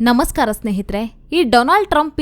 ನಮಸ್ಕಾರ ಸ್ನೇಹಿತರೆ, ಈ ಡೊನಾಲ್ಡ್ ಟ್ರಂಪ್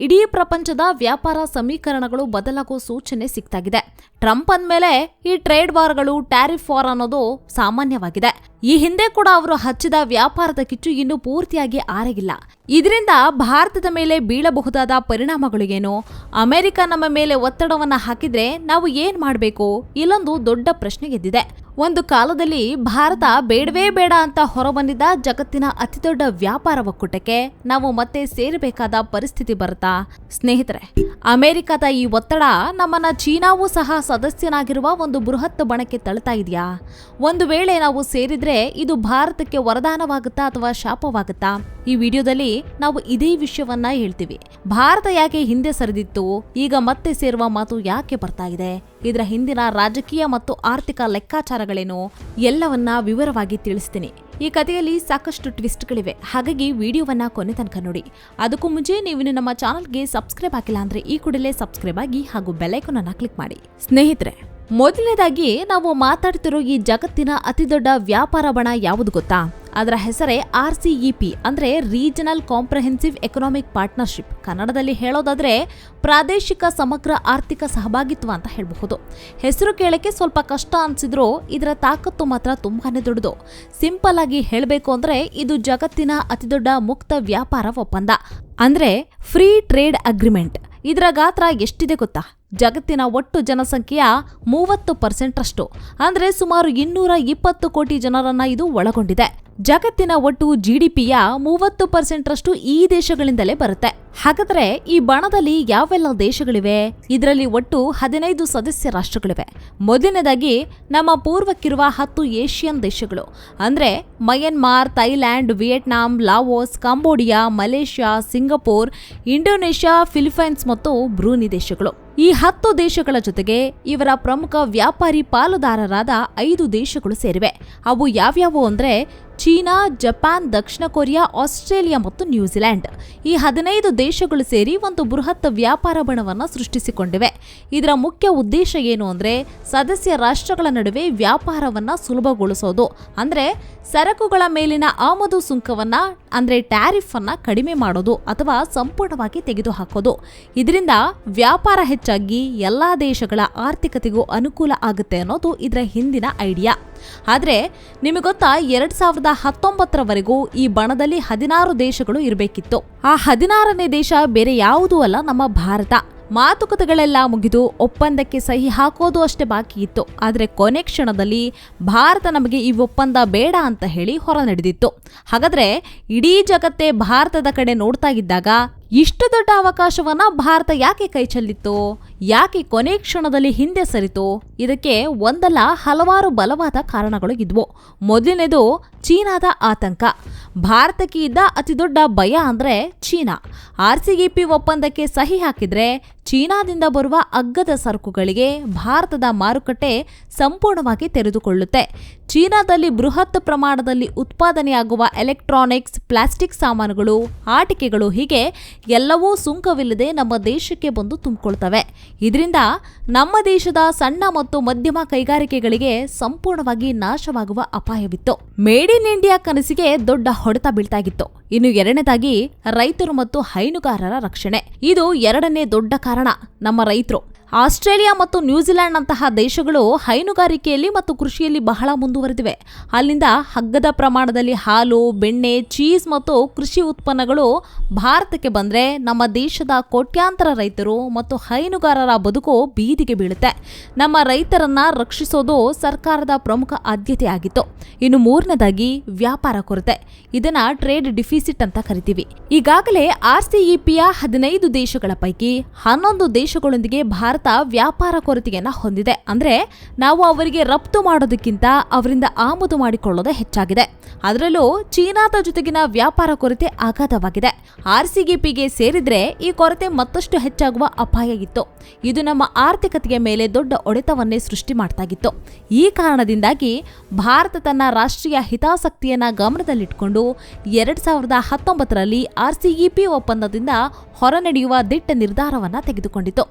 ಇಡೀ ಪ್ರಪಂಚದ ವ್ಯಾಪಾರ ಸಮೀಕರಣಗಳು ಬದಲಾಗೋ ಸೂಚನೆ ಸಿಗ್ತಾಗಿದೆ. ಟ್ರಂಪ್ ಅಂದ್ಮೇಲೆ ಈ ಟ್ರೇಡ್ ವಾರ್ಗಳು, ಟ್ಯಾರಿಫ್ ವಾರ್ ಅನ್ನೋದು ಸಾಮಾನ್ಯವಾಗಿದೆ. ಈ ಹಿಂದೆ ಕೂಡ ಅವರು ಹಚ್ಚಿದ ವ್ಯಾಪಾರದ ಕಿಚ್ಚು ಇನ್ನೂ ಪೂರ್ತಿಯಾಗಿ ಆರಗಿಲ್ಲ. ಇದರಿಂದ ಭಾರತದ ಮೇಲೆ ಬೀಳಬಹುದಾದ ಪರಿಣಾಮಗಳು ಏನು ಅಮೆರಿಕ ನಮ್ಮ ಮೇಲೆ ಒತ್ತಡವನ್ನ ಹಾಕಿದ್ರೆ ನಾವು ಏನ್ ಮಾಡಬೇಕು? ಇಲ್ಲೊಂದು ದೊಡ್ಡ ಪ್ರಶ್ನೆ ಎದ್ದಿದೆ. ಒಂದು ಕಾಲದಲ್ಲಿ ಭಾರತ ಬೇಡವೇ ಬೇಡ ಅಂತ ಹೊರಬಂದಿದ್ದ ಜಗತ್ತಿನ ಅತಿದೊಡ್ಡ ವ್ಯಾಪಾರ ಒಕ್ಕೂಟಕ್ಕೆ ನಾವು ಮತ್ತೆ ಸೇರಬೇಕಾದ ಪರಿಸ್ಥಿತಿ ಬರುತ್ತಾ? ಸ್ನೇಹಿತರೆ, ಅಮೆರಿಕದ ಈ ಒತ್ತಡ ನಮ್ಮನ್ನ ಚೀನಾವೂ ಸಹ ಸದಸ್ಯನಾಗಿರುವ ಒಂದು ಬೃಹತ್ ಬಣಕ್ಕೆ ತಳ್ತಾ ಇದೆಯಾ? ಒಂದು ವೇಳೆ ನಾವು ಸೇರಿದ್ರೆ ಇದು ಭಾರತಕ್ಕೆ ವರದಾನವಾಗುತ್ತಾ ಅಥವಾ ಶಾಪವಾಗುತ್ತಾ? ಈ ವಿಡಿಯೋದಲ್ಲಿ ನಾವು ಇದೇ ವಿಷಯವನ್ನ ಹೇಳ್ತೀವಿ. ಭಾರತ ಯಾಕೆ ಹಿಂದೆ ಸರಿದಿತ್ತು? ಈಗ ಮತ್ತೆ ಸೇರುವ ಮಾತು ಯಾಕೆ ಬರ್ತಾ ಇದೆ? ಇದರ ಹಿಂದಿನ ರಾಜಕೀಯ ಮತ್ತು ಆರ್ಥಿಕ ಲೆಕ್ಕಾಚಾರಗಳೇನು ಎಲ್ಲವನ್ನ ವಿವರವಾಗಿ ತಿಳಿಸ್ತೀನಿ. ಈ ಕಥೆಯಲ್ಲಿ ಸಾಕಷ್ಟು ಟ್ವಿಸ್ಟ್ಗಳಿವೆ. ಹಾಗಾಗಿ ವಿಡಿಯೋವನ್ನ ಕೊನೆ ತನಕ ನೋಡಿ. ಅದಕ್ಕೂ ಮುಂಚೆ ನೀವು ನಮ್ಮ ಚಾನಲ್ಗೆ ಸಬ್ಸ್ಕ್ರೈಬ್ ಆಗಿಲ್ಲ ಅಂದ್ರೆ ಈ ಕೂಡಲೇ ಸಬ್ಸ್ಕ್ರೈಬ್ ಆಗಿ ಹಾಗೂ ಬೆಲೈಕನ್ ಅನ್ನ ಕ್ಲಿಕ್ ಮಾಡಿ. ಸ್ನೇಹಿತರೆ, ಮೊದಲನೇದಾಗಿ ನಾವು ಮಾತಾಡ್ತಿರೋ ಈ ಜಗತ್ತಿನ ಅತಿದೊಡ್ಡ ವ್ಯಾಪಾರ ಬಣ ಯಾವುದು ಗೊತ್ತಾ? ಅದರ ಹೆಸರೇ ಆರ್ ಸಿಇಪಿ ಅಂದರೆ ರೀಜನಲ್ ಕಾಂಪ್ರಹೆನ್ಸಿವ್ ಎಕನಾಮಿಕ್ ಪಾರ್ಟ್ನರ್ಶಿಪ್ ಕನ್ನಡದಲ್ಲಿ ಹೇಳೋದಾದರೆ ಪ್ರಾದೇಶಿಕ ಸಮಗ್ರ ಆರ್ಥಿಕ ಸಹಭಾಗಿತ್ವ ಅಂತ ಹೇಳಬಹುದು. ಹೆಸರು ಕೇಳಕ್ಕೆ ಸ್ವಲ್ಪ ಕಷ್ಟ ಅನಿಸಿದ್ರೂ ಇದರ ತಾಕತ್ತು ಮಾತ್ರ ತುಂಬಾನೇ ದೊಡ್ಡದು. ಸಿಂಪಲ್ ಆಗಿ ಹೇಳಬೇಕು ಅಂದರೆ ಇದು ಜಗತ್ತಿನ ಅತಿದೊಡ್ಡ ಮುಕ್ತ ವ್ಯಾಪಾರ ಒಪ್ಪಂದ. ಅಂದರೆ ಫ್ರೀ ಟ್ರೇಡ್ ಅಗ್ರಿಮೆಂಟ್ ಇದರ ಗಾತ್ರ ಎಷ್ಟಿದೆ ಗೊತ್ತಾ? ಜಗತ್ತಿನ ಒಟ್ಟು ಜನಸಂಖ್ಯೆಯ ಮೂವತ್ತು ಪರ್ಸೆಂಟ್ ಅಷ್ಟು ಅಂದರೆ ಸುಮಾರು ಇನ್ನೂರ ಇಪ್ಪತ್ತು ಕೋಟಿ ಜನರನ್ನ ಇದು ಒಳಗೊಂಡಿದೆ. ಜಗತ್ತಿನ ಒಟ್ಟು ಜಿಡಿಪಿಯ ಮೂವತ್ತು ಪರ್ಸೆಂಟ್ ರಷ್ಟು ಈ ದೇಶಗಳಿಂದಲೇ ಬರುತ್ತೆ. ಹಾಗಾದ್ರೆ ಈ ಬಣದಲ್ಲಿ ಯಾವೆಲ್ಲ ದೇಶಗಳಿವೆ? ಇದರಲ್ಲಿ ಒಟ್ಟು ಹದಿನೈದು ಸದಸ್ಯ ರಾಷ್ಟ್ರಗಳಿವೆ. ಮೊದಲನೇದಾಗಿ ನಮ್ಮ ಪೂರ್ವಕ್ಕಿರುವ ಹತ್ತು ಏಷ್ಯನ್ ದೇಶಗಳು. ಅಂದ್ರೆ Myanmar, Thailand, Vietnam, Laos, Cambodia, Malaysia, Singapore, Indonesia Philippines ಮತ್ತು ಬ್ರೂನಿ ದೇಶಗಳು. ಈ ಹತ್ತು ದೇಶಗಳ ಜೊತೆಗೆ ಇವರ ಪ್ರಮುಖ ವ್ಯಾಪಾರಿ ಪಾಲುದಾರರಾದ ಐದು ದೇಶಗಳು ಸೇರಿವೆ. ಅವು ಯಾವ್ಯಾವು ಅಂದ್ರೆ ಚೀನಾ, ಜಪಾನ್, ದಕ್ಷಿಣ ಕೊರಿಯಾ, ಆಸ್ಟ್ರೇಲಿಯಾ ಮತ್ತು ನ್ಯೂಜಿಲೆಂಡ್ ಈ ಹದಿನೈದು ದೇಶಗಳು ಸೇರಿ ಒಂದು ಬೃಹತ್ ವ್ಯಾಪಾರ ಬಣವನ್ನು ಸೃಷ್ಟಿಸಿಕೊಂಡಿವೆ. ಇದರ ಮುಖ್ಯ ಉದ್ದೇಶ ಏನು ಅಂದ್ರೆ, ಸದಸ್ಯ ರಾಷ್ಟ್ರಗಳ ನಡುವೆ ವ್ಯಾಪಾರವನ್ನ ಸುಲಭಗೊಳಿಸೋದು. ಅಂದರೆ, ಸರಕುಗಳ ಮೇಲಿನ ಆಮದು ಸುಂಕವನ್ನ, ಅಂದ್ರೆ ಟ್ಯಾರಿಫ್ ಅನ್ನ ಕಡಿಮೆ ಮಾಡೋದು ಅಥವಾ ಸಂಪೂರ್ಣವಾಗಿ ತೆಗೆದುಹಾಕೋದು. ಇದರಿಂದ ವ್ಯಾಪಾರ ಹೆಚ್ಚಾಗಿ ಎಲ್ಲಾ ದೇಶಗಳ ಆರ್ಥಿಕತೆಗೂ ಅನುಕೂಲ ಆಗುತ್ತೆ ಅನ್ನೋದು ಇದರ ಹಿಂದಿನ ಐಡಿಯಾ. ಆದರೆ, ನಿಮಗೆ ಗೊತ್ತಾ, ಎರಡ್ ಸಾವಿರದ ಹತ್ತೊಂಬತ್ತರವರೆಗೂ ಈ ಬಣದಲ್ಲಿ ಹದಿನಾರು ದೇಶಗಳು ಇರಬೇಕಿತ್ತು. ಆ ಹದಿನಾರನೇ ದೇಶ ಬೇರೆ ಯಾವುದೂ ಅಲ್ಲ ನಮ್ಮ ಭಾರತ. ಮಾತುಕತೆಗಳೆಲ್ಲ ಮುಗಿದು ಒಪ್ಪಂದಕ್ಕೆ ಸಹಿ ಹಾಕೋದು ಅಷ್ಟೇ ಬಾಕಿ ಇತ್ತು. ಆದರೆ ಕೊನೆ ಕ್ಷಣದಲ್ಲಿ ಭಾರತ ನಮಗೆ ಈ ಒಪ್ಪಂದ ಬೇಡ ಅಂತ ಹೇಳಿ ಹೊರ ನಡೆದಿತ್ತು ಹಾಗಾದರೆ ಇಡೀ ಜಗತ್ತೇ ಭಾರತದ ಕಡೆ ನೋಡ್ತಾ ಇದ್ದಾಗ ಇಷ್ಟು ದೊಡ್ಡ ಅವಕಾಶವನ್ನ ಭಾರತ ಯಾಕೆ ಕೈ ಚೆಲ್ಲಿತ್ತು? ಯಾಕೆ ಕೊನೆ ಕ್ಷಣದಲ್ಲಿ ಹಿಂದೆ ಸರಿತು? ಇದಕ್ಕೆ ಒಂದಲ್ಲ ಹಲವಾರು ಬಲವಾದ ಕಾರಣಗಳು ಇದ್ವು. ಮೊದಲನೇದು ಚೀನಾದ ಆತಂಕ. ಭಾರತಕ್ಕೆ ಇದ್ದ ಅತಿದೊಡ್ಡ ಭಯ ಅಂದರೆ ಚೀನಾ. ಆರ್ ಸಿಇಪಿ ಒಪ್ಪಂದಕ್ಕೆ ಸಹಿ ಹಾಕಿದ್ರೆ ಚೀನಾದಿಂದ ಬರುವ ಅಗ್ಗದ ಸರಕುಗಳಿಗೆ ಭಾರತದ ಮಾರುಕಟ್ಟೆ ಸಂಪೂರ್ಣವಾಗಿ ತೆರೆದುಕೊಳ್ಳುತ್ತೆ. ಚೀನಾದಲ್ಲಿ ಬೃಹತ್ ಪ್ರಮಾಣದಲ್ಲಿ ಉತ್ಪಾದನೆಯಾಗುವ ಎಲೆಕ್ಟ್ರಾನಿಕ್ಸ್, ಪ್ಲಾಸ್ಟಿಕ್ ಸಾಮಾನುಗಳು, ಆಟಿಕೆಗಳು ಹೀಗೆ ಎಲ್ಲವೂ ಸುಂಕವಿಲ್ಲದೆ ನಮ್ಮ ದೇಶಕ್ಕೆ ಬಂದು ತುಂಬಿಕೊಳ್ತವೆ. ಇದರಿಂದ ನಮ್ಮ ದೇಶದ ಸಣ್ಣ ಮತ್ತು ಮಧ್ಯಮ ಕೈಗಾರಿಕೆಗಳಿಗೆ ಸಂಪೂರ್ಣವಾಗಿ ನಾಶವಾಗುವ ಅಪಾಯವಿತ್ತು. ಮೇಡ್ ಇನ್ ಇಂಡಿಯಾ ಕನಸಿಗೆ ದೊಡ್ಡ ಹೊಡೆತ ಬೀಳ್ತಾಗಿತ್ತು. ಇನ್ನು ಎರಡನೇದಾಗಿ ರೈತರು ಮತ್ತು ಹೈನುಗಾರರ ರಕ್ಷಣೆ. ಇದು ಎರಡನೇ ದೊಡ್ಡ ನಮ್ಮ ರೈತರು. ಆಸ್ಟ್ರೇಲಿಯಾ ಮತ್ತು ನ್ಯೂಜಿಲೆಂಡ್ ಅಂತಹ ದೇಶಗಳು ಹೈನುಗಾರಿಕೆಯಲ್ಲಿ ಮತ್ತು ಕೃಷಿಯಲ್ಲಿ ಬಹಳ ಮುಂದುವರೆದಿವೆ. ಅಲ್ಲಿಂದ ಹಗ್ಗದ ಪ್ರಮಾಣದಲ್ಲಿ ಹಾಲು, ಬೆಣ್ಣೆ, ಚೀಸ್ ಮತ್ತು ಕೃಷಿ ಉತ್ಪನ್ನಗಳು ಭಾರತಕ್ಕೆ ಬಂದರೆ ನಮ್ಮ ದೇಶದ ಕೋಟ್ಯಾಂತರ ರೈತರು ಮತ್ತು ಹೈನುಗಾರರ ಬದುಕು ಬೀದಿಗೆ ಬೀಳುತ್ತೆ. ನಮ್ಮ ರೈತರನ್ನ ರಕ್ಷಿಸೋದು ಸರ್ಕಾರದ ಪ್ರಮುಖ ಆದ್ಯತೆಯಾಗಿತ್ತು. ಇನ್ನು ಮೂರನೇದಾಗಿ ವ್ಯಾಪಾರ ಕೊರತೆ. ಇದನ್ನ ಟ್ರೇಡ್ ಡಿಫಿಸಿಟ್ ಅಂತ ಕರಿತೀವಿ. ಈಗಾಗಲೇ ಆರ್ಸಿಇಪಿಯ ಹದಿನೈದು ದೇಶಗಳ ಪೈಕಿ ಹನ್ನೊಂದು ದೇಶಗಳೊಂದಿಗೆ ಭಾರತ ವ್ಯಾಪಾರ ಕೊರತೆಯನ್ನು ಹೊಂದಿದೆ. ಅಂದ್ರೆ ನಾವು ಅವರಿಗೆ ರಫ್ತು ಮಾಡೋದಕ್ಕಿಂತ ಅವರಿಂದ ಆಮದು ಮಾಡಿಕೊಳ್ಳೋದೇ ಹೆಚ್ಚಾಗಿದೆ. ಅದರಲ್ಲೂ ಚೀನಾದ ಜೊತೆಗಿನ ವ್ಯಾಪಾರ ಕೊರತೆ ಅಗಾಧವಾಗಿದೆ. ಆರ್ಸಿಗಿಪಿಗೆ ಸೇರಿದ್ರೆ ಈ ಕೊರತೆ ಮತ್ತಷ್ಟು ಹೆಚ್ಚಾಗುವ ಅಪಾಯ ಇತ್ತು. ಇದು ನಮ್ಮ ಆರ್ಥಿಕತೆಯ ಮೇಲೆ ದೊಡ್ಡ ಒಡೆತವನ್ನೇ ಸೃಷ್ಟಿ ಮಾಡ್ತಾಗಿತ್ತು. ಈ ಕಾರಣದಿಂದಾಗಿ ಭಾರತ ತನ್ನ ರಾಷ್ಟ್ರೀಯ ಹಿತಾಸಕ್ತಿಯನ್ನ ಗಮನದಲ್ಲಿಟ್ಟುಕೊಂಡು ಎರಡ್ ಸಾವಿರದ ಹತ್ತೊಂಬತ್ತರಲ್ಲಿ ಆರ್ಸಿಇಪಿ ಒಪ್ಪಂದದಿಂದ ಹೊರನಡೆಯುವ ದಿಟ್ಟ ನಿರ್ಧಾರವನ್ನ ತೆಗೆದುಕೊಂಡಿತು.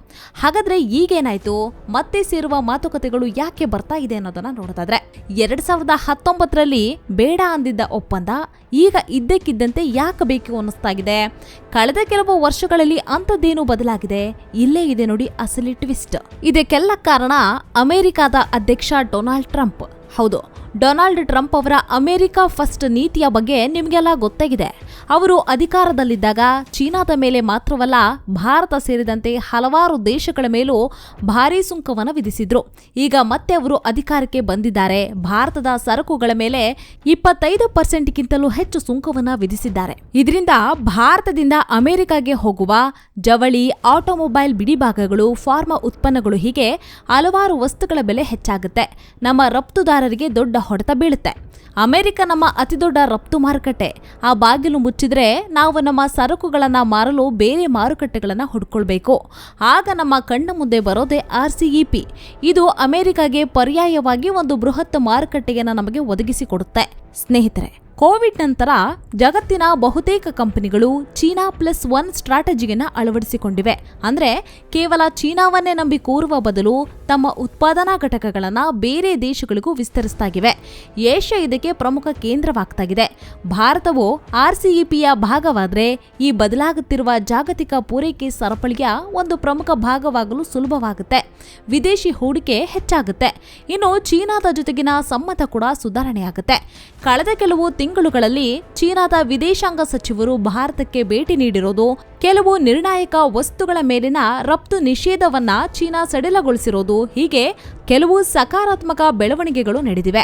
ಹಾಗಾದ್ರೆ ಈಗೇನಾಯ್ತು? ಮತ್ತೆ ಸೇರುವ ಮಾತುಕತೆಗಳು ಯಾಕೆ ಬರ್ತಾ ಇದೆ ಅನ್ನೋದನ್ನ ನೋಡೋದಾದ್ರೆ ಎರಡ್ ಸಾವಿರದ ಹತ್ತೊಂಬತ್ತರಲ್ಲಿ ಬೇಡ ಅಂದಿದ್ದ ಒಪ್ಪಂದ ಈಗ ಇದ್ದಕ್ಕಿದ್ದಂತೆ ಯಾಕೆ ಬೇಕು ಅನ್ನಿಸ್ತಾ ಇದೆ ಕಳೆದ ಕೆಲವು ವರ್ಷಗಳಲ್ಲಿ ಅಂಥದ್ದೇನು ಬದಲಾಗಿದೆ? ಇಲ್ಲೇ ಇದೆ ನೋಡಿ ಅಸಲಿ ಟ್ವಿಸ್ಟ್. ಇದಕ್ಕೆಲ್ಲ ಕಾರಣ ಅಮೆರಿಕಾದ ಅಧ್ಯಕ್ಷ ಡೊನಾಲ್ಡ್ ಟ್ರಂಪ್. ಹೌದು ಡೊನಾಲ್ಡ್ ಟ್ರಂಪ್ ಅವರ ಅಮೆರಿಕ ಫಸ್ಟ್ ನೀತಿಯ ಬಗ್ಗೆ ನಿಮಗೆಲ್ಲ ಗೊತ್ತಾಗಿದೆ. ಅವರು ಅಧಿಕಾರದಲ್ಲಿದ್ದಾಗ ಚೀನಾದ ಮೇಲೆ ಮಾತ್ರವಲ್ಲ ಭಾರತ ಸೇರಿದಂತೆ ಹಲವಾರು ದೇಶಗಳ ಮೇಲೂ ಭಾರೀ ಸುಂಕವನ್ನು ವಿಧಿಸಿದ್ರು. ಈಗ ಮತ್ತೆ ಅವರು ಅಧಿಕಾರಕ್ಕೆ ಬಂದಿದ್ದಾರೆ. ಭಾರತದ ಸರಕುಗಳ ಮೇಲೆ ಇಪ್ಪತ್ತೈದು ಪರ್ಸೆಂಟ್ಗಿಂತಲೂ ಹೆಚ್ಚು ಸುಂಕವನ್ನು ವಿಧಿಸಿದ್ದಾರೆ. ಇದರಿಂದ ಭಾರತದಿಂದ ಅಮೆರಿಕಾಗೆ ಹೋಗುವ ಜವಳಿ, ಆಟೋಮೊಬೈಲ್ ಬಿಡಿಭಾಗಗಳು, ಫಾರ್ಮಾ ಉತ್ಪನ್ನಗಳು ಹೀಗೆ ಹಲವಾರು ವಸ್ತುಗಳ ಬೆಲೆ ಹೆಚ್ಚಾಗುತ್ತೆ. ನಮ್ಮ ರಫ್ತುದಾರರಿಗೆ ದೊಡ್ಡ ಹೊಡೆತ ಬೀಳುತ್ತೆ. ಅಮೆರಿಕ ನಮ್ಮ ಅತಿದೊಡ್ಡ ರಫ್ತು ಮಾರುಕಟ್ಟೆ. ಆ ಬಾಗಿಲು ಮುಚ್ಚಿದ್ರೆ ನಾವು ನಮ್ಮ ಸರಕುಗಳನ್ನು ಮಾರಲು ಬೇರೆ ಮಾರುಕಟ್ಟೆಗಳನ್ನು ಹುಡ್ಕೊಳ್ಬೇಕು. ಆಗ ನಮ್ಮ ಕಣ್ಣ ಮುಂದೆ ಬರೋದೇ ಆರ್ ಪಿ. ಇದು ಅಮೆರಿಕಾಗೆ ಪರ್ಯಾಯವಾಗಿ ಒಂದು ಬೃಹತ್ ಮಾರುಕಟ್ಟೆಯನ್ನು ನಮಗೆ ಒದಗಿಸಿಕೊಡುತ್ತೆ ಸ್ನೇಹಿತರೆ, ಕೋವಿಡ್ ನಂತರ ಜಗತ್ತಿನ ಬಹುತೇಕ ಕಂಪನಿಗಳು ಚೀನಾ ಪ್ಲಸ್ ಒನ್ ಸ್ಟ್ರಾಟಜಿಯನ್ನು ಅಳವಡಿಸಿಕೊಂಡಿವೆ. ಅಂದರೆ ಕೇವಲ ಚೀನಾವನ್ನೇ ನಂಬಿ ಕೂರುವ ಬದಲು ತಮ್ಮ ಉತ್ಪಾದನಾ ಘಟಕಗಳನ್ನು ಬೇರೆ ದೇಶಗಳಿಗೂ ವಿಸ್ತರಿಸ್ತಾಗಿವೆ. ಏಷ್ಯಾ ಇದಕ್ಕೆ ಪ್ರಮುಖ ಕೇಂದ್ರವಾಗ್ತಾಗಿದೆ. ಭಾರತವು ಆರ್ಸಿಇಪಿಯ ಭಾಗವಾದರೆ ಈ ಬದಲಾಗುತ್ತಿರುವ ಜಾಗತಿಕ ಪೂರೈಕೆ ಸರಪಳಿಯ ಒಂದು ಪ್ರಮುಖ ಭಾಗವಾಗಲು ಸುಲಭವಾಗುತ್ತೆ. ವಿದೇಶಿ ಹೂಡಿಕೆ ಹೆಚ್ಚಾಗುತ್ತೆ. ಇನ್ನು ಚೀನಾದ ಜೊತೆಗಿನ ಸಮ್ಮತ ಕೂಡ ಸುಧಾರಣೆಯಾಗುತ್ತೆ. ಕಳೆದ ಕೆಲವು ತಿಂಗಳುಗಳಲ್ಲಿ ಚೀನಾದ ವಿದೇಶಾಂಗ ಸಚಿವರು ಭಾರತಕ್ಕೆ ಭೇಟಿ ನೀಡಿರೋದು ಕೆಲವು ನಿರ್ಣಾಯಕ ವಸ್ತುಗಳ ಮೇಲಿನ ರಫ್ತು ನಿಷೇಧವನ್ನ ಚೀನಾ ಸಡಿಲಗೊಳಿಸಿರೋದು. ಹೀಗೆ ಕೆಲವು ಸಕಾರಾತ್ಮಕ ಬೆಳವಣಿಗೆಗಳು ನಡೆದಿವೆ.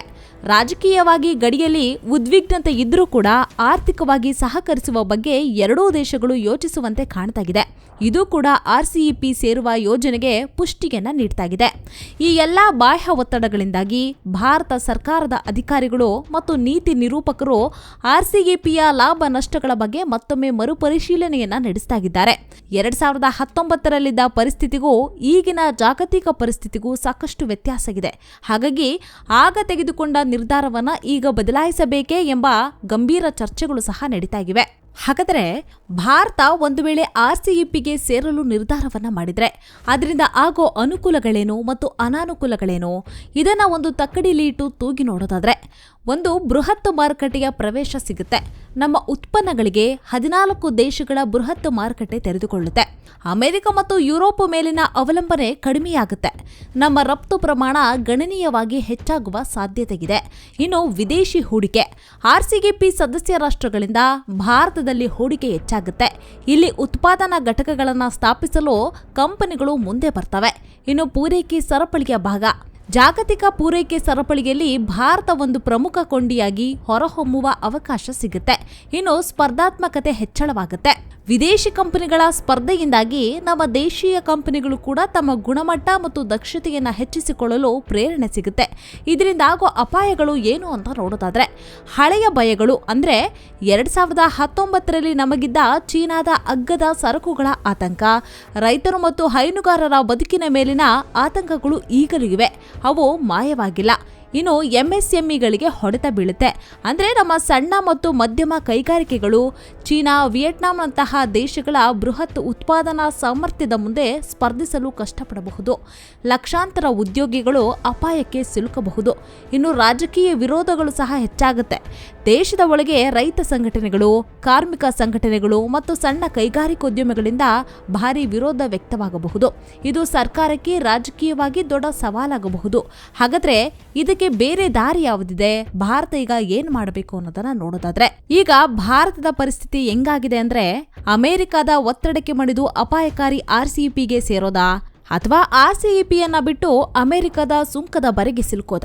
ರಾಜಕೀಯವಾಗಿ ಗಡಿಯಲ್ಲಿ ಉದ್ವಿಗ್ನತೆ ಇದ್ರೂ ಕೂಡ ಆರ್ಥಿಕವಾಗಿ ಸಹಕರಿಸುವ ಬಗ್ಗೆ ಎರಡೂ ದೇಶಗಳು ಯೋಚಿಸುವಂತೆ ಕಾಣ್ತಾಗಿದೆ. ಇದು ಕೂಡ ಆರ್ಸಿಇಪಿ ಸೇರುವ ಯೋಜನೆಗೆ ಪುಷ್ಟಿಯನ್ನ ನೀಡ್ತಾಗಿದೆ. ಈ ಎಲ್ಲ ಬಾಹ್ಯ ಒತ್ತಡಗಳಿಂದಾಗಿ ಭಾರತ ಸರ್ಕಾರದ ಅಧಿಕಾರಿಗಳು ಮತ್ತು ನೀತಿ ನಿರೂಪಕರು ಆರ್ಸಿಇಪಿಯ ಲಾಭ ನಷ್ಟಗಳ ಬಗ್ಗೆ ಮತ್ತೊಮ್ಮೆ ಮರುಪರಿಶೀಲನೆಯನ್ನ ನಡೆಸ್ತಾಗಿದ್ದಾರೆ ಎರಡ್ ಸಾವಿರದ ಹತ್ತೊಂಬತ್ತರಲ್ಲಿದ್ದ ಪರಿಸ್ಥಿತಿಗೂ ಈಗಿನ ಜಾಗತಿಕ ಪರಿಸ್ಥಿತಿಗೂ ಸಾಕಷ್ಟು ವ್ಯತ್ಯಾಸ ಇದೆ ಹಾಗಾಗಿ ಆಗ ತೆಗೆದುಕೊಂಡ ನಿರ್ಧಾರವನ್ನ ಈಗ ಬದಲಾಯಿಸಬೇಕೇ ಎಂಬ ಗಂಭೀರ ಚರ್ಚೆಗಳು ಸಹ ನಡೀತಾ ಹಾಗಾದರೆ ಭಾರತ ಒಂದು ವೇಳೆ ಆರ್ಸಿಇಪಿಗೆ ಸೇರಲು ನಿರ್ಧಾರವನ್ನು ಮಾಡಿದರೆ ಅದರಿಂದ ಆಗೋ ಅನುಕೂಲಗಳೇನು ಮತ್ತು ಅನಾನುಕೂಲಗಳೇನು? ಇದನ್ನು ಒಂದು ತಕ್ಕಡಿಲಿ ಇಟ್ಟು ತೂಗಿ ನೋಡೋದಾದರೆ ಒಂದು ಬೃಹತ್ ಮಾರುಕಟ್ಟೆಯ ಪ್ರವೇಶ ಸಿಗುತ್ತೆ. ನಮ್ಮ ಉತ್ಪನ್ನಗಳಿಗೆ ಹದಿನಾಲ್ಕು ದೇಶಗಳ ಬೃಹತ್ ಮಾರುಕಟ್ಟೆ ತೆರೆದುಕೊಳ್ಳುತ್ತೆ. ಅಮೆರಿಕ ಮತ್ತು ಯುರೋಪ್ ಮೇಲಿನ ಅವಲಂಬನೆ ಕಡಿಮೆಯಾಗುತ್ತೆ. ನಮ್ಮ ರಫ್ತು ಪ್ರಮಾಣ ಗಣನೀಯವಾಗಿ ಹೆಚ್ಚಾಗುವ ಸಾಧ್ಯತೆ ಇದೆ ಇನ್ನು ವಿದೇಶಿ ಹೂಡಿಕೆ. ಆರ್ಸಿಗೆಪಿ ಸದಸ್ಯ ರಾಷ್ಟ್ರಗಳಿಂದ ಭಾರತದಲ್ಲಿ ಹೂಡಿಕೆ ಹೆಚ್ಚಾಗುತ್ತೆ. ಇಲ್ಲಿ ಉತ್ಪಾದನಾ ಘಟಕಗಳನ್ನು ಸ್ಥಾಪಿಸಲು ಕಂಪನಿಗಳು ಮುಂದೆ ಬರ್ತವೆ. ಇನ್ನು ಪೂರೈಕೆ ಸರಪಳಿಯ ಭಾಗ. ಜಾಗತಿಕ ಪೂರೈಕೆ ಸರಪಳಿಯಲ್ಲಿ ಭಾರತ ಒಂದು ಪ್ರಮುಖ ಕೊಂಡಿಯಾಗಿ ಹೊರಹೊಮ್ಮುವ ಅವಕಾಶ ಸಿಗುತ್ತೆ. ಇನ್ನು ಸ್ಪರ್ಧಾತ್ಮಕತೆ ಹೆಚ್ಚಳವಾಗುತ್ತೆ. ವಿದೇಶಿ ಕಂಪನಿಗಳ ಸ್ಪರ್ಧೆಯಿಂದಾಗಿ ನಮ್ಮ ದೇಶೀಯ ಕಂಪನಿಗಳು ಕೂಡ ತಮ್ಮ ಗುಣಮಟ್ಟ ಮತ್ತು ದಕ್ಷತೆಯನ್ನು ಹೆಚ್ಚಿಸಿಕೊಳ್ಳಲು ಪ್ರೇರಣೆ ಸಿಗುತ್ತೆ. ಇದರಿಂದ ಆಗೋ ಅಪಾಯಗಳು ಏನು ಅಂತ ನೋಡೋದಾದ್ರೆ, ಹಳೆಯ ಭಯಗಳು ಅಂದರೆ ಎರಡು ಸಾವಿರದ ಹತ್ತೊಂಬತ್ತರಲ್ಲಿ ನಮಗಿದ್ದ ಚೀನಾದ ಅಗ್ಗದ ಸರಕುಗಳ ಆತಂಕ, ರೈತರು ಮತ್ತು ಹೈನುಗಾರರ ಬದುಕಿನ ಮೇಲಿನ ಆತಂಕಗಳು ಈಗಲೂ ಇವೆ. ಅವು ಮಾಯವಾಗಿಲ್ಲ. ಇನ್ನು ಎಂಎಸ್ಎಂಇಗಳಿಗೆ ಹೊಡೆತ ಬೀಳುತ್ತೆ. ಅಂದರೆ ನಮ್ಮ ಸಣ್ಣ ಮತ್ತು ಮಧ್ಯಮ ಕೈಗಾರಿಕೆಗಳು, ಚೀನಾ, ವಿಯೆಟ್ನಾಂನಂತಹ ದೇಶಗಳ ಬೃಹತ್ ಉತ್ಪಾದನಾ ಸಾಮರ್ಥ್ಯದ ಮುಂದೆ ಸ್ಪರ್ಧಿಸಲು ಕಷ್ಟಪಡಬಹುದು. ಲಕ್ಷಾಂತರ ಉದ್ಯೋಗಿಗಳು ಅಪಾಯಕ್ಕೆ ಸಿಲುಕಬಹುದು. ಇನ್ನು ರಾಜಕೀಯ ವಿರೋಧಗಳು ಸಹ ಹೆಚ್ಚಾಗುತ್ತೆ. ದೇಶದ ಒಳಗೆ ರೈತ ಸಂಘಟನೆಗಳು, ಕಾರ್ಮಿಕ ಸಂಘಟನೆಗಳು ಮತ್ತು ಸಣ್ಣ ಕೈಗಾರಿಕೋದ್ಯಮಗಳಿಂದ ಭಾರಿ ವಿರೋಧ ವ್ಯಕ್ತವಾಗಬಹುದು. ಇದು ಸರ್ಕಾರಕ್ಕೆ ರಾಜಕೀಯವಾಗಿ ದೊಡ್ಡ ಸವಾಲಾಗಬಹುದು. ಹಾಗಾದರೆ ಇದಕ್ಕೆ ಬೇರೆ ದಾರಿ ಯಾವುದಿದೆ? ಭಾರತ ಈಗ ಏನ್ ಮಾಡಬೇಕು ಅನ್ನೋದನ್ನ ನೋಡೋದಾದ್ರೆ, ಈಗ ಭಾರತದ ಪರಿಸ್ಥಿತಿ ಹೆಂಗಾಗಿದೆ ಅಂದ್ರೆ, ಅಮೆರಿಕದ ಒತ್ತಡಕ್ಕೆ ಮಣಿದು ಅಪಾಯಕಾರಿ ಆರ್ಸಿಇಪಿಗೆ ಸೇರೋದಾ? ಅಥವಾ ಆರ್ಸಿಇಪಿಯನ್ನ ಬಿಟ್ಟು ಅಮೆರಿಕದ ಸುಂಕದ ಬರೆಗೆ ಸಿಲುಕೋದ?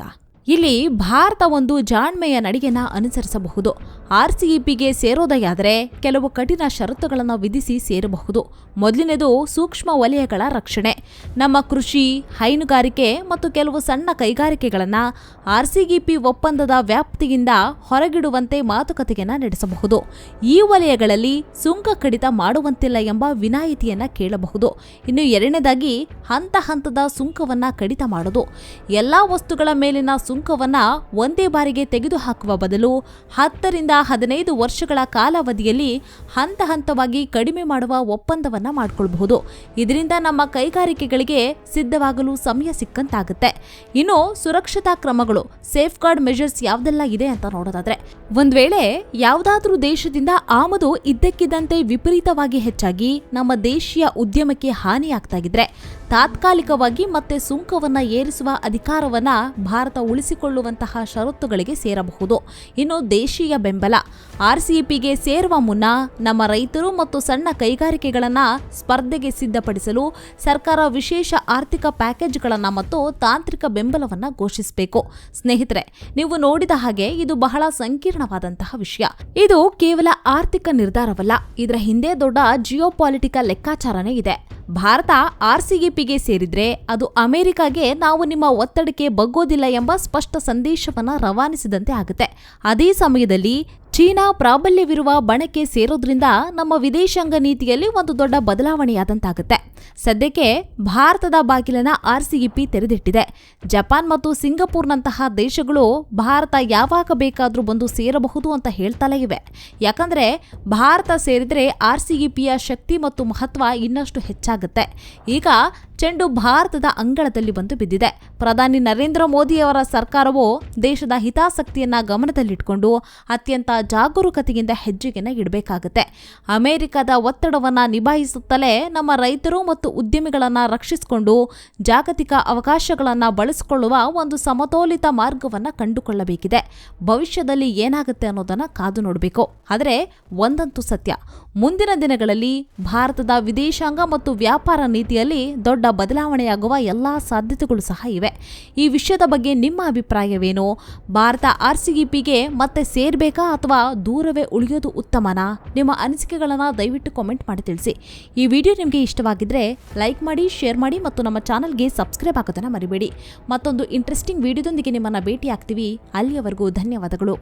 ಇಲ್ಲಿ ಭಾರತ ಒಂದು ಜಾಣ್ಮೆಯ ನಡಿಗೆನ ಅನುಸರಿಸಬಹುದು. ಆರ್ಸಿಇಪಿಗೆ ಸೇರೋದೆಯಾದರೆ ಕೆಲವು ಕಠಿಣ ಷರತ್ತುಗಳನ್ನು ವಿಧಿಸಿ ಸೇರಬಹುದು. ಮೊದಲನೇದು ಸೂಕ್ಷ್ಮ ವಲಯಗಳ ರಕ್ಷಣೆ. ನಮ್ಮ ಕೃಷಿ, ಹೈನುಗಾರಿಕೆ ಮತ್ತು ಕೆಲವು ಸಣ್ಣ ಕೈಗಾರಿಕೆಗಳನ್ನು ಆರ್ಸಿಇಪಿ ಒಪ್ಪಂದದ ವ್ಯಾಪ್ತಿಯಿಂದ ಹೊರಗಿಡುವಂತೆ ಮಾತುಕತೆಯನ್ನು ನಡೆಸಬಹುದು. ಈ ವಲಯಗಳಲ್ಲಿ ಸುಂಕ ಕಡಿತ ಮಾಡುವಂತಿಲ್ಲ ಎಂಬ ವಿನಾಯಿತಿಯನ್ನು ಕೇಳಬಹುದು. ಇನ್ನು ಎರಡನೇದಾಗಿ ಹಂತ ಹಂತದ ಸುಂಕವನ್ನು ಕಡಿತ ಮಾಡೋದು ಎಲ್ಲ ವಸ್ತುಗಳ ಮೇಲಿನ ಸುಂಕವನ್ನು ಒಂದೇ ಬಾರಿಗೆ ತೆಗೆದುಹಾಕುವ ಬದಲು ಹತ್ತರಿಂದ ಹದಿನೈದು ವರ್ಷಗಳ ಕಾಲಾವಧಿಯಲ್ಲಿ ಹಂತ ಹಂತವಾಗಿ ಕಡಿಮೆ ಮಾಡುವ ಒಪ್ಪಂದವನ್ನು ಮಾಡಿಕೊಳ್ಬಹುದು. ಇದರಿಂದ ನಮ್ಮ ಕೈಗಾರಿಕೆಗಳಿಗೆ ಸಿದ್ಧವಾಗಲು ಸಮಯ ಸಿಕ್ಕಂತಾಗುತ್ತೆ. ಇನ್ನು ಸುರಕ್ಷತಾ ಕ್ರಮಗಳು ಸೇಫ್ ಗಾರ್ಡ್ ಮೆಷರ್ಸ್ ಯಾವ್ದೆಲ್ಲ ಇದೆ ಅಂತ ನೋಡೋದಾದ್ರೆ, ಒಂದ್ ವೇಳೆ ಯಾವುದಾದ್ರೂ ದೇಶದಿಂದ ಆಮದು ಇದ್ದಕ್ಕಿದ್ದಂತೆ ವಿಪರೀತವಾಗಿ ಹೆಚ್ಚಾಗಿ ನಮ್ಮ ದೇಶೀಯ ಉದ್ಯಮಕ್ಕೆ ಹಾನಿಯಾಗ್ತಾ ಇದ್ರೆ ತಾತ್ಕಾಲಿಕವಾಗಿ ಮತ್ತೆ ಸುಂಕವನ್ನು ಏರಿಸುವ ಅಧಿಕಾರವನ್ನು ಭಾರತ ಉಳಿಸಿಕೊಳ್ಳುವಂತಹ ಷರತ್ತುಗಳಿಗೆ ಸೇರಬಹುದು. ಇನ್ನು ದೇಶೀಯ ಬೆಂಬಲ. ಆರ್ಸಿಇಪಿಗೆ ಸೇರುವ ಮುನ್ನ ನಮ್ಮ ರೈತರು ಮತ್ತು ಸಣ್ಣ ಕೈಗಾರಿಕೆಗಳನ್ನು ಸ್ಪರ್ಧೆಗೆ ಸಿದ್ಧಪಡಿಸಲು ಸರ್ಕಾರ ವಿಶೇಷ ಆರ್ಥಿಕ ಪ್ಯಾಕೇಜ್ಗಳನ್ನು ಮತ್ತು ತಾಂತ್ರಿಕ ಬೆಂಬಲವನ್ನು ಘೋಷಿಸಬೇಕು. ಸ್ನೇಹಿತರೆ, ನೀವು ನೋಡಿದ ಹಾಗೆ ಇದು ಬಹಳ ಸಂಕೀರ್ಣವಾದಂತಹ ವಿಷಯ. ಇದು ಕೇವಲ ಆರ್ಥಿಕ ನಿರ್ಧಾರವಲ್ಲ. ಇದರ ಹಿಂದೆ ದೊಡ್ಡ ಜಿಯೋಪಾಲಿಟಿಕಲ್ ಲೆಕ್ಕಾಚಾರನೇ ಇದೆ. ಭಾರತ ಆರ್ಸಿಇಪಿಗೆ ಸೇರಿದ್ರೆ ಅದು ಅಮೆರಿಕಾಗೆ ನಾವು ನಿಮ್ಮ ಒತ್ತಡಕ್ಕೆ ಬಗ್ಗೋದಿಲ್ಲ ಎಂಬ ಸ್ಪಷ್ಟ ಸಂದೇಶವನ್ನು ರವಾನಿಸಿದಂತೆ ಆಗುತ್ತೆ. ಅದೇ ಸಮಯದಲ್ಲಿ ಚೀನಾ ಪ್ರಾಬಲ್ಯವಿರುವ ಬಣಕ್ಕೆ ಸೇರೋದ್ರಿಂದ ನಮ್ಮ ವಿದೇಶಾಂಗ ನೀತಿಯಲ್ಲಿ ಒಂದು ದೊಡ್ಡ ಬದಲಾವಣೆಯಾದಂತಾಗುತ್ತೆ. ಸದ್ಯಕ್ಕೆ ಭಾರತದ ಬಾಗಿಲನ್ನ ಆರ್ಸಿಇಪಿ ತೆರೆದಿಟ್ಟಿದೆ. ಜಪಾನ್ ಮತ್ತು ಸಿಂಗಪೂರ್ನಂತಹ ದೇಶಗಳು ಭಾರತ ಯಾವಾಗ ಬೇಕಾದರೂ ಬಂದು ಸೇರಬಹುದು ಅಂತ ಹೇಳ್ತಲೇ ಇವೆ. ಯಾಕಂದ್ರೆ ಭಾರತ ಸೇರಿದರೆ ಆರ್ಸಿಇಪಿಯ ಶಕ್ತಿ ಮತ್ತು ಮಹತ್ವ ಇನ್ನಷ್ಟು ಹೆಚ್ಚಾಗುತ್ತೆ. ಈಗ ಚೆಂಡು ಭಾರತದ ಅಂಗಳದಲ್ಲಿ ಬಂದು ಬಿದ್ದಿದೆ. ಪ್ರಧಾನಿ ನರೇಂದ್ರ ಮೋದಿಯವರ ಸರ್ಕಾರವು ದೇಶದ ಹಿತಾಸಕ್ತಿಯನ್ನ ಗಮನದಲ್ಲಿಟ್ಟುಕೊಂಡು ಅತ್ಯಂತ ಜಾಗರೂಕತೆಯಿಂದ ಹೆಜ್ಜೆಗೆನ ಇಡಬೇಕಾಗುತ್ತೆ. ಅಮೆರಿಕದ ಒತ್ತಡವನ್ನ ನಿಭಾಯಿಸುತ್ತಲೇ ನಮ್ಮ ರೈತರು ಮತ್ತು ಉದ್ಯಮಿಗಳನ್ನ ರಕ್ಷಿಸಿಕೊಂಡು ಜಾಗತಿಕ ಅವಕಾಶಗಳನ್ನ ಬಳಸಿಕೊಳ್ಳುವ ಒಂದು ಸಮತೋಲಿತ ಮಾರ್ಗವನ್ನ ಕಂಡುಕೊಳ್ಳಬೇಕಿದೆ. ಭವಿಷ್ಯದಲ್ಲಿ ಏನಾಗುತ್ತೆ ಅನ್ನೋದನ್ನ ಕಾದು ನೋಡಬೇಕು. ಆದರೆ ಒಂದಂತೂ ಸತ್ಯ ಮುಂದಿನ ದಿನಗಳಲ್ಲಿ ಭಾರತದ ವಿದೇಶಾಂಗ ಮತ್ತು ವ್ಯಾಪಾರ ನೀತಿಯಲ್ಲಿ ದೊಡ್ಡ ಬದಲಾವಣೆಯಾಗುವ ಎಲ್ಲ ಸಾಧ್ಯತೆಗಳು ಸಹ ಇವೆ. ಈ ವಿಷಯದ ಬಗ್ಗೆ ನಿಮ್ಮ ಅಭಿಪ್ರಾಯವೇನು? ಭಾರತ ಆರ್ ಸಿಇಪಿಗೆ ಮತ್ತೆ ಸೇರ್ಬೇಕಾ ಅಥವಾ ದೂರವೇ ಉಳಿಯೋದು ಉತ್ತಮನಾ? ನಿಮ್ಮ ಅನಿಸಿಕೆಗಳನ್ನು ದಯವಿಟ್ಟು ಕಾಮೆಂಟ್ ಮಾಡಿ ತಿಳಿಸಿ. ಈ ವಿಡಿಯೋ ನಿಮಗೆ ಇಷ್ಟವಾಗಿದ್ದರೆ ಲೈಕ್ ಮಾಡಿ ಶೇರ್ ಮಾಡಿ ಮತ್ತು ನಮ್ಮ ಚಾನಲ್ಗೆ ಸಬ್ಸ್ಕ್ರೈಬ್ ಆಗೋದನ್ನು ಮರಿಬೇಡಿ. ಮತ್ತೊಂದು ಇಂಟ್ರೆಸ್ಟಿಂಗ್ ವಿಡಿಯೋದೊಂದಿಗೆ ನಿಮ್ಮನ್ನು ಭೇಟಿ ಆಗ್ತೀವಿ ಅಲ್ಲಿಯವರೆಗೂ ಧನ್ಯವಾದಗಳು.